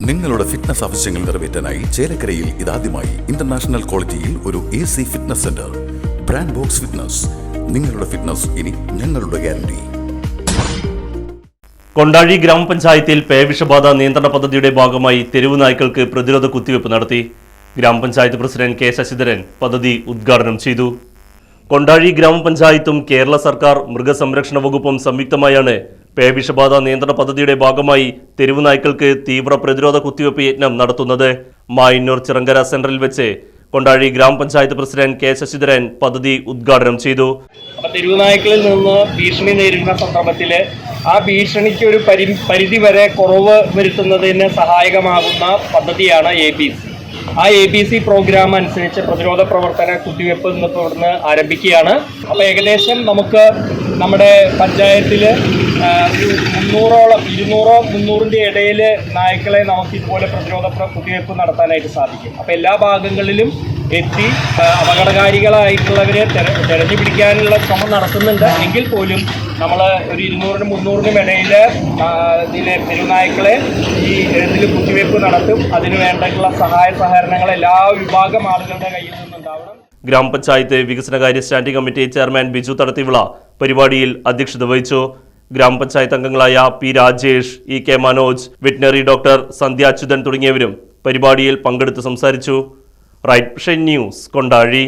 നിങ്ങളുടെ ഫിറ്റ്നസ് ആവശ്യങ്ങൾ നിറവേറ്റാനായി ചേലക്കരയിൽ ഇതാദ്യമായി ഇന്റർനാഷണൽ ക്വാളിറ്റിയിൽ ഒരു A C fitness centre brand box fitness നിങ്ങളുടെ ഫിറ്റ്നസ് ഇനി ഞങ്ങളുടെ ഗ്യാരണ്ടി കൊണ്ടാഴി ഗ്രാമപഞ്ചായത്തിൽ പേവിഷബാധ നിയന്ത്രണ പദ്ധതിയുടെ ഭാഗമായി തെരുവ് നായ്ക്കൾക്ക് പ്രതിരോധ കുത്തിവയ്പ് നടത്തി. ഗ്രാമപഞ്ചായത്ത് പ്രസിഡന്റ് കെ ശശിധരൻ പദ്ധതി ഉദ്ഘാടനം ചെയ്തു. കൊണ്ടാഴി ഗ്രാമപഞ്ചായത്തും കേരള സർക്കാർ മൃഗസംരക്ഷണ വകുപ്പും സംയുക്തമായാണ് പേവിഷബാധ നിയന്ത്രണ പദ്ധതിയുടെ ഭാഗമായി തെരുവ് നായ്ക്കൾക്ക് തീവ്ര പ്രതിരോധ കുത്തിവയ്പ് യജ്ഞം നടത്തുന്നത്. മായന്നൂർ ചിറങ്കര സെന്ററിൽ വെച്ച് കൊണ്ടാഴി ഗ്രാമപഞ്ചായത്ത് പ്രസിഡന്റ് കെ ശശിധരൻ പദ്ധതി ഉദ്ഘാടനം ചെയ്തു. തെരുവുനായ്ക്കളിൽ നിന്ന് ഭീഷണി നേരിടുന്ന സന്ദർഭത്തിൽ ആ ഭീഷണിക്ക് ഒരു പരി പരിധി വരെ കുറവ് വരുത്തുന്നതിന് സഹായകമാകുന്ന പദ്ധതിയാണ് എ ബി സി. ആ എ ബി സി പ്രോഗ്രാം അനുസരിച്ച് പ്രതിരോധ പ്രവർത്തന കുത്തിവയ്പ്പ് ഇന്ന് തുടർന്ന് ആരംഭിക്കുകയാണ്. അപ്പോൾ ഏകദേശം നമുക്ക് നമ്മുടെ പഞ്ചായത്തിൽ ഒരു മുന്നൂറോളം ഇരുന്നൂറോ മുന്നൂറിന്റെ ഇടയിൽ നായ്ക്കളെ നമുക്ക് ഇതുപോലെ പ്രതിരോധ കുത്തിവയ്പ് നടത്താനായിട്ട് സാധിക്കും. അപ്പോൾ എല്ലാ ഭാഗങ്ങളിലും എത്തി അപകടകാരികളായിട്ടുള്ളവരെ തെര തെരഞ്ഞു പിടിക്കാനുള്ള ശ്രമം നടത്തുന്നുണ്ട്. എങ്കിൽ പോലും നമ്മൾ ഒരു ഇരുന്നൂറിനും മുന്നൂറിനും ഇടയിൽ ഇതിലെ പെരുനായ്ക്കളെ ഈ എഴുതിൽ കുത്തിവയ്പ്പ് നടത്തും. അതിനു വേണ്ടിയിട്ടുള്ള സഹായ സഹകരണങ്ങൾ എല്ലാ വിഭാഗം ആളുകളുടെ കയ്യിൽ നിന്നുണ്ടാവണം. ഗ്രാമപഞ്ചായത്ത് വികസനകാര്യ standing committee chairman Biju Thadathivila പരിപാടിയിൽ അധ്യക്ഷത വഹിച്ചു. ഗ്രാമപഞ്ചായത്ത് അംഗങ്ങളായ P Rajesh E K Manoj veterinary doctor Sandhya Achuthan തുടങ്ങിയവരും പരിപാടിയിൽ പങ്കെടുത്ത് സംസാരിച്ചു. Right news Kondazhy.